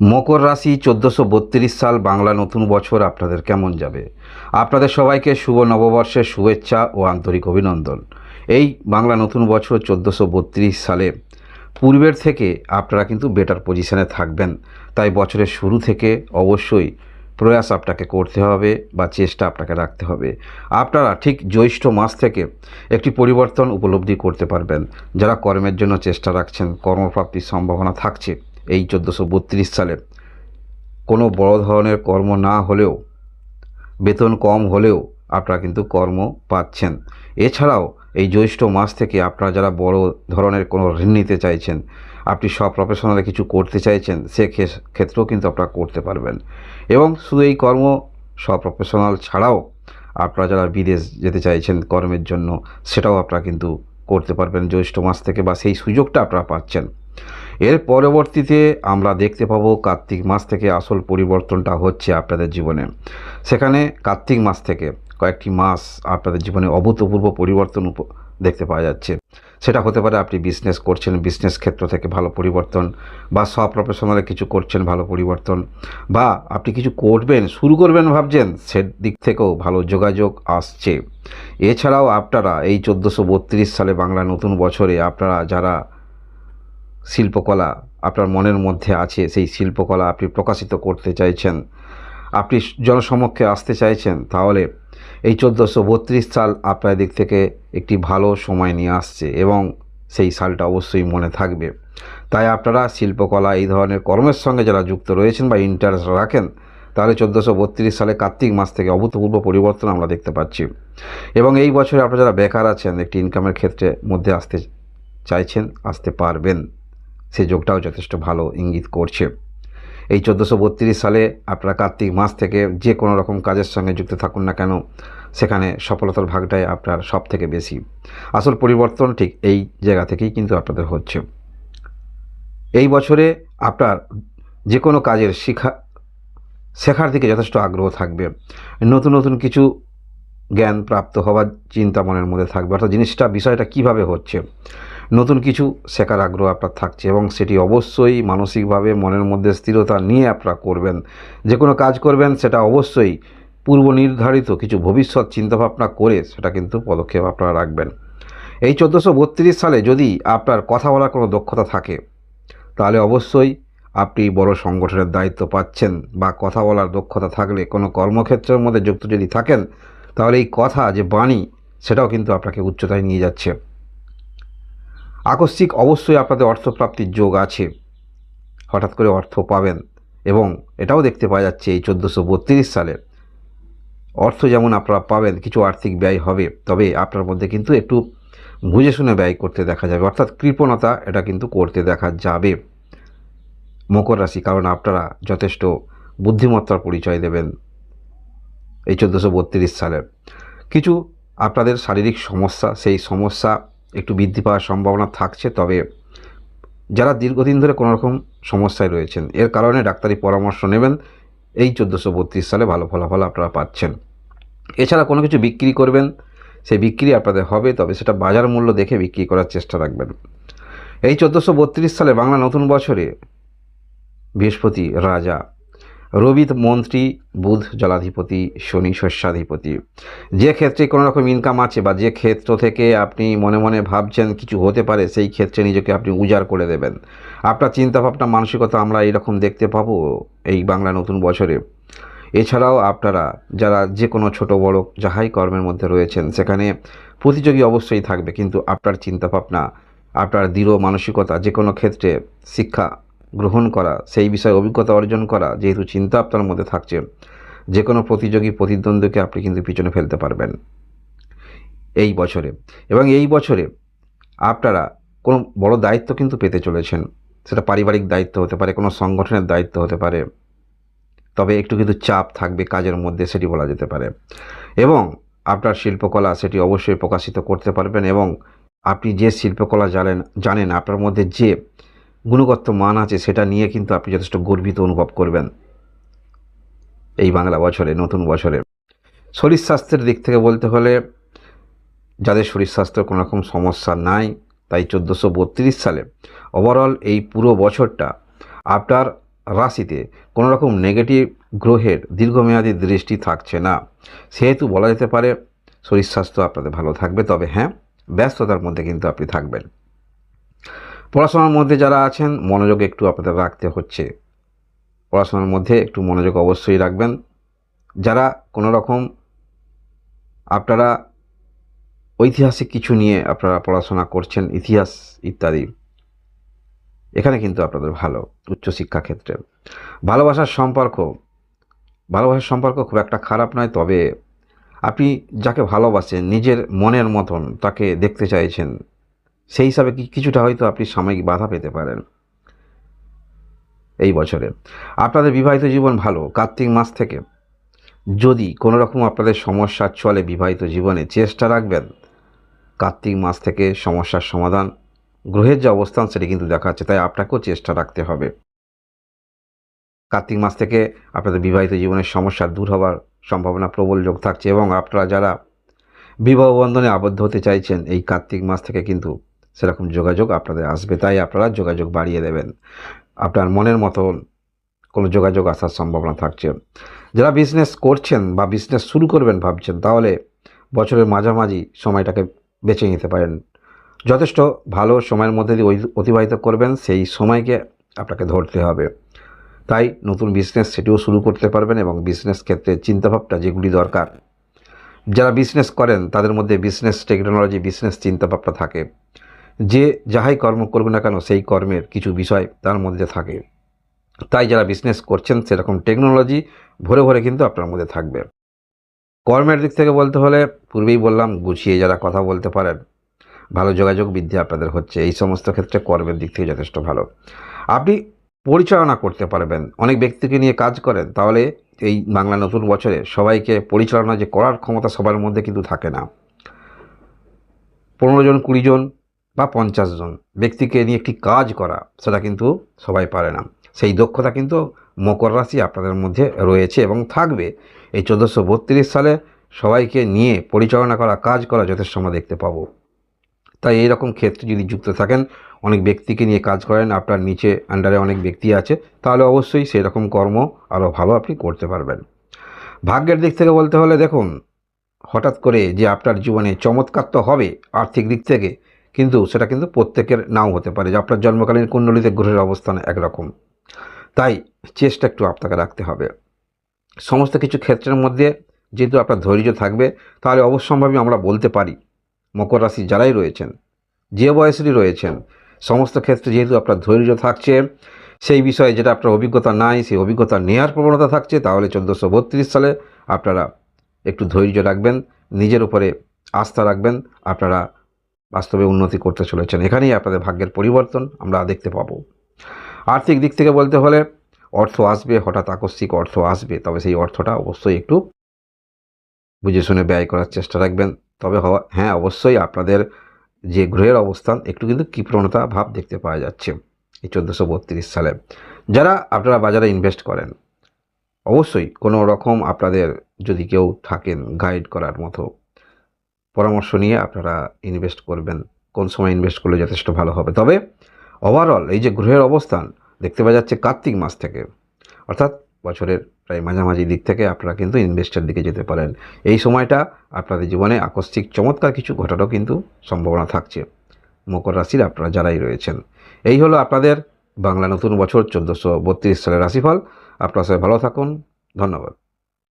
মকর রাশি চোদ্দোশো সাল বাংলা নতুন বছর আপনাদের কেমন যাবে? আপনাদের সবাইকে শুভ নববর্ষের শুভেচ্ছা ও আন্তরিক অভিনন্দন। এই বাংলা নতুন বছর চোদ্দোশো সালে পূর্বের থেকে আপনারা কিন্তু বেটার পজিশনে থাকবেন। তাই বছরের শুরু থেকে অবশ্যই প্রয়াস আপনাকে করতে হবে বা চেষ্টা আপনাকে রাখতে হবে। আপনারা ঠিক জ্যৈষ্ঠ মাস থেকে একটি পরিবর্তন উপলব্ধি করতে পারবেন। যারা কর্মের জন্য চেষ্টা রাখছেন, কর্মপ্রাপ্তির সম্ভাবনা থাকছে এই চোদ্দোশো বত্রিশ সালে। কোনো বড় ধরনের কর্ম না হলেও, বেতন কম হলেও আপনারা কিন্তু কর্ম পাচ্ছেন। এছাড়াও এই জ্যৈষ্ঠ মাস থেকে আপনারা যারা বড় ধরনের কোনো ঋণ নিতে চাইছেন, আপনি সব প্রফেশনালে কিছু করতে চাইছেন সে ক্ষেত্রেও কিন্তু আপনারা করতে পারবেন। এবং শুধু এই কর্ম সব প্রফেশনাল ছাড়াও আপনারা যারা বিদেশ যেতে চাইছেন কর্মের জন্য, সেটাও আপনারা কিন্তু করতে পারবেন জ্যৈষ্ঠ মাস থেকে বা সেই সুযোগটা আপনারা পাচ্ছেন। এর পরবর্তীতে আমরা দেখতে পাবো কার্তিক মাস থেকে আসল পরিবর্তনটা হচ্ছে আপনাদের জীবনে। সেখানে কার্তিক মাস থেকে কয়েকটি মাস আপনাদের জীবনে অভূতপূর্ব পরিবর্তন দেখতে পাওয়া যাচ্ছে। সেটা হতে পারে আপনি বিজনেস করছেন বিজনেস ক্ষেত্র থেকে ভালো পরিবর্তন বা সব প্রফেশনালে কিছু করছেন, ভালো পরিবর্তন বা আপনি কিছু করবেন, শুরু করবেন ভাবছেন সে দিক থেকেও ভালো যোগাযোগ আসছে। এছাড়াও আপনারা এই চোদ্দোশো সালে বাংলা নতুন বছরে আপনারা যারা শিল্পকলা আপনার মনের মধ্যে আছে, সেই শিল্পকলা আপনি প্রকাশিত করতে চাইছেন, আপনি জনসমক্ষে আসতে চাইছেন, তাহলে এই চোদ্দোশো বত্রিশ সাল আপনার দিক থেকে একটি ভালো সময় নিয়ে আসছে এবং সেই সালটা অবশ্যই মনে থাকবে। তাই আপনারা শিল্পকলা এই ধরনের কর্মের সঙ্গে যারা যুক্ত রয়েছেন বা ইন্টারেস্ট রাখেন, তাহলে চোদ্দোশো বত্রিশ সালে কার্তিক মাস থেকে অভূতপূর্ব পরিবর্তন আমরা দেখতে পাচ্ছি। এবং এই বছরে আপনারা যারা বেকার আছেন, একটি ইনকামের ক্ষেত্রে মধ্যে আসতে চাইছেন, আসতে পারবেন। সে যোগটাও যথেষ্ট ভালো ইঙ্গিত করছে। এই চোদ্দোশো বত্রিশ সালে আপনারা কার্তিক মাস থেকে যে কোনো রকম কাজের সঙ্গে যুক্ত থাকুন না কেন, সেখানে সফলতার ভাগটাই আপনার সব থেকে বেশি। আসল পরিবর্তন ঠিক এই জায়গা থেকেই কিন্তু আপনাদের হচ্ছে। এই বছরে আপনার যে কোনো কাজের শিখা, শেখার দিকে যথেষ্ট আগ্রহ থাকবে। নতুন নতুন কিছু জ্ঞান প্রাপ্ত হওয়ার চিন্তা মনের মধ্যে থাকবে। অর্থাৎ জিনিসটা, বিষয়টা কীভাবে হচ্ছে? নতুন কিছু শেখার আগ্রহ আপনার থাকছে এবং সেটি অবশ্যই মানসিকভাবে মনের মধ্যে স্থিরতা নিয়ে আপনারা করবেন। যে কোনো কাজ করবেন, সেটা অবশ্যই পূর্ব নির্ধারিত কিছু ভবিষ্যৎ চিন্তাভাবনা করে সেটা কিন্তু পদক্ষেপ আপনারা রাখবেন। এই চোদ্দোশো বত্রিশ সালে যদি আপনার কথা বলার কোনো দক্ষতা থাকে, তাহলে অবশ্যই আপনি বড় সংগঠনের দায়িত্ব পাচ্ছেন বা কথা বলার দক্ষতা থাকলে কোনো কর্মক্ষেত্রের মধ্যে যুক্ত যদি থাকেন, তাহলে এই কথা, যে বাণী, সেটাও কিন্তু আপনাকে উচ্চতায় নিয়ে যাচ্ছে। আকস্মিক অবশ্যই আপনাদের অর্থপ্রাপ্তির যোগ আছে। হঠাৎ করে অর্থ পাবেন এবং এটাও দেখতে পাওয়া যাচ্ছে এই চোদ্দোশো বত্রিশ সালে। অর্থ যেমন আপনারা পাবেন, কিছু আর্থিক ব্যয় হবে, তবে আপনার মধ্যে কিন্তু একটু বুঝে শুনে ব্যয় করতে দেখা যাবে। অর্থাৎ কৃপণতা এটা কিন্তু করতে দেখা যাবে। মকর রাশি, কারণ আপনারা যথেষ্ট বুদ্ধিমত্তার পরিচয় দেবেন এই চোদ্দোশো বত্রিশ সালে। কিছু আপনাদের শারীরিক সমস্যা, সেই সমস্যা একটু বৃদ্ধি পাওয়ার সম্ভাবনা থাকছে, তবে যারা দীর্ঘদিন ধরে কোনো রকম সমস্যায় রয়েছেন, এর কারণে ডাক্তারি পরামর্শ নেবেন। এই চোদ্দোশো বত্রিশ সালে ভালো ফলাফল আপনারা পাচ্ছেন। এছাড়া কোনো কিছু বিক্রি করবেন, সেই বিক্রি আপনাদের হবে, তবে সেটা বাজার মূল্য দেখে বিক্রি করার চেষ্টা রাখবেন। এই চোদ্দোশো সালে বাংলা নতুন বছরে বৃহস্পতি রাজা রবি মন্ত্রী, বুধ জলাধিপতি, শনি শস্যাধিপতি। যে ক্ষেত্রে কোনো রকম ইনকাম আছে বা যে ক্ষেত্র থেকে আপনি মনে মনে ভাবছেন কিছু হতে পারে, সেই ক্ষেত্রে নিজেকে আপনি উজাড় করে দেবেন। আপনার চিন্তাভাবনা, মানসিকতা আমরা এইরকম দেখতে পাবো এই বাংলা নতুন বছরে। এছাড়াও আপনারা যারা যে কোনো ছোট, বড় যাহাই কর্মের মধ্যে রয়েছেন, সেখানে প্রতিযোগী অবশ্যই থাকবে, কিন্তু আপনার চিন্তাভাবনা, আপনার দৃঢ় মানসিকতা যে কোনো ক্ষেত্রে শিক্ষা গ্রহণ করা, সেই বিষয়ে অভিজ্ঞতা অর্জন করা যেহেতু চিন্তা আপনার মধ্যে থাকছে, যে কোনো প্রতিযোগী প্রতিদ্বন্দ্বীকে আপনি কিন্তু পিছনে ফেলতে পারবেন। এই বছরে। এবং এই বছরে আপনারা কোনো বড় দায়িত্ব কিন্তু পেতে চলেছেন। সেটা পারিবারিক দায়িত্ব হতে পারে, কোনো সংগঠনের দায়িত্ব হতে পারে। তবে একটু কিন্তু চাপ থাকবে কাজের মধ্যে, সেটি বলা যেতে পারে। এবং আপনার শিল্পকলা সেটি অবশ্যই প্রকাশিত করতে পারবেন এবং আপনি যে শিল্পকলা জানেন জানেন আপনার মধ্যে যে গুণগত মান আছে, সেটা নিয়ে কিন্তু আপনি যথেষ্ট গর্বিত অনুভব করবেন এই বাংলা বছরে, নতুন বছরে। শরীর স্বাস্থ্যের দিক থেকে বলতে হলে, যাদের শরীর স্বাস্থ্যের কোনো রকম সমস্যা নাই, তাই চোদ্দোশো বত্রিশ সালে ওভারঅল এই পুরো বছরটা আপনার রাশিতে কোনো রকম নেগেটিভ গ্রহের দীর্ঘমেয়াদী দৃষ্টি থাকছে না। সেহেতু বলা যেতে পারে, শরীর স্বাস্থ্য আপনাদের ভালো থাকবে, তবে হ্যাঁ ব্যস্ততার মধ্যে কিন্তু আপনি থাকবেন। পড়াশোনার মধ্যে যারা আছেন, মনোযোগ একটু আপনাদের রাখতে হচ্ছে। পড়াশোনার মধ্যে একটু মনোযোগ অবশ্যই রাখবেন। যারা কোনো রকম আপনারা ঐতিহাসিক কিছু নিয়ে আপনারা পড়াশোনা করছেন, ইতিহাস ইত্যাদি, এখানে কিন্তু আপনাদের ভালো, উচ্চশিক্ষা ক্ষেত্রে। ভালোবাসার সম্পর্ক ভালোবাসার সম্পর্ক খুব একটা খারাপ নয়, তবে আপনি যাকে ভালোবাসেন, নিজের মনের মতন তাকে দেখতে চাইছেন সেই হিসাবে কিছুটা হয়তো আপনি সাময়িক বাধা পেতে পারেন এই বছরে। আপনাদের বিবাহিত জীবন ভালো, কার্তিক মাস থেকে। যদি কোনো রকম আপনাদের সমস্যা চলে বিবাহিত জীবনে, চেষ্টা রাখবেন কার্তিক মাস থেকে সমস্যার সমাধান। গ্রহের যে অবস্থান, সেটি কিন্তু দেখাচ্ছে, তাই আপনাকেও চেষ্টা রাখতে হবে। কার্তিক মাস থেকে আপনাদের বিবাহিত জীবনের সমস্যা দূর হওয়ার সম্ভাবনা, প্রবল যোগ থাকছে এবং আপনারা যারা বিবাহ বন্ধনে আবদ্ধ হতে চাইছেন, এই কার্তিক মাস থেকে কিন্তু সেরকম যোগাযোগ আপনাদের আসবে, তাই আপনারা যোগাযোগ বাড়িয়ে দেবেন। আপনার মনের মতন কোনো যোগাযোগ আসার সম্ভাবনা থাকছে। যারা বিজনেস করছেন বা বিজনেস শুরু করবেন ভাবছেন, তাহলে বছরের মাঝামাঝি সময়টাকে বেছে নিতে পারেন। যথেষ্ট ভালো সময়ের মধ্যে দিয়ে অতিবাহিত করবেন, সেই সময়কে আপনাকে ধরতে হবে। তাই নতুন বিজনেস সেটিও শুরু করতে পারবেন এবং বিজনেস ক্ষেত্রে চিন্তাভাবনা যেগুলি দরকার। যারা বিজনেস করেন, তাদের মধ্যে বিজনেস টেকনোলজি বিজনেস চিন্তাভাবনা থাকে। যে যাহাই কর্ম করবে না কেন, সেই কর্মের কিছু বিষয় তার মধ্যে থাকে। তাই যারা বিজনেস করছেন, সেরকম টেকনোলজি ভরে ভরে কিন্তু আপনার মধ্যে থাকবে। কর্মের দিক থেকে বলতে হলে, পূর্বেই বললাম, গুছিয়ে যারা কথা বলতে পারেন, ভালো যোগাযোগ বৃদ্ধি আপনাদের হচ্ছে। এই সমস্ত ক্ষেত্রে কর্মের দিক থেকে যথেষ্ট ভালো। আপনি পরিচালনা করতে পারবেন। অনেক ব্যক্তিকে নিয়ে কাজ করেন, তাহলে এই বাংলা নতুন বছরে সবাইকে পরিচালনা যে করার ক্ষমতা সবার মধ্যে কিন্তু থাকে না। পনেরো জন, কুড়ি জন পঞ্চাশ জন ব্যক্তিকে নিয়ে একটি কাজ করা, সেটা কিন্তু সবাই পারে না। সেই দক্ষতা কিন্তু মকর রাশি আপনাদের মধ্যে রয়েছে এবং থাকবে। এই চোদ্দোশো বত্রিশ সালে সবাইকে নিয়ে পরিচালনা করা, কাজ করা যথেষ্ট আমরা দেখতে পাবো। তাই এই রকম ক্ষেত্রে যদি যুক্ত থাকেন, অনেক ব্যক্তিকে নিয়ে কাজ করেন, আপনার নিচে আন্ডারে অনেক ব্যক্তি আছে, তাহলে অবশ্যই সেই রকম কর্ম আরও ভালো আপনি করতে পারবেন। ভাগ্যের দিক থেকে বলতে হলে দেখুন, হঠাৎ করে যে আপনার জীবনে চমৎকার তো হবে, আর্থিক দিক থেকে কিন্তু সেটা কিন্তু প্রত্যেকের নাও হতে পারে যে আপনার জন্মকালীন কুণ্ডলিতে গ্রহের অবস্থান একরকম। তাই চেষ্টা একটু আপনাকে রাখতে হবে। সমস্ত কিছু ক্ষেত্রের মধ্যে যেহেতু আপনার ধৈর্য থাকবে, তাহলে অবশ্যম্ভাবী আমরা বলতে পারি, মকর রাশি যারাই রয়েছেন, যে বয়সেরই রয়েছেন, সমস্ত ক্ষেত্রে যেহেতু আপনার ধৈর্য থাকছে, সেই বিষয়ে যেটা আপনার অভিজ্ঞতা নাই, সেই অভিজ্ঞতা নেওয়ার প্রবণতা থাকছে, তাহলে চোদ্দোশো বত্রিশ সালে আপনারা একটু ধৈর্য রাখবেন, নিজের উপরে আস্থা রাখবেন, আপনারা বাস্তবে উন্নতি করতে চলেছেন। এখানেই আপনাদের ভাগ্যের পরিবর্তন আমরা দেখতে পাবো। আর্থিক দিক থেকে বলতে হলে অর্থ আসবে, হঠাৎ আকস্মিক অর্থ আসবে, তবে সেই অর্থটা অবশ্যই একটু বুঝে শুনে ব্যয় করার চেষ্টা রাখবেন। তবে হ্যাঁ অবশ্যই আপনাদের যে গ্রহের অবস্থান, একটু কিন্তু কৃপণতা ভাব দেখতে পাওয়া যাচ্ছে এই চোদ্দোশো বত্রিশ সালে। যারা আপনারা বাজারে ইনভেস্ট করেন, অবশ্যই কোনো রকম আপনাদের যদি কেউ থাকেন গাইড করার মতো পরামর্শ নিয়ে আপনারা ইনভেস্ট করবেন, কোন সময় ইনভেস্ট করলে যথেষ্ট ভালো হবে। তবে ওভারঅল এই যে গ্রহের অবস্থান, দেখতে পাওয়া যাচ্ছে কার্তিক মাস থেকে, অর্থাৎ বছরের প্রায় মাঝামাঝি দিক থেকে আপনারা কিন্তু ইনভেস্টের দিকে যেতে পারেন। এই সময়টা আপনাদের জীবনে আকস্মিক চমৎকার কিছু ঘটারও কিন্তু সম্ভাবনা থাকছে। মকর রাশির আপনারা যারাই রয়েছেন। এই হলো আপনাদের বাংলা নতুন বছর, চোদ্দোশো বত্রিশ সালের রাশিফল। আপনারা সবাই ভালো থাকুন। ধন্যবাদ।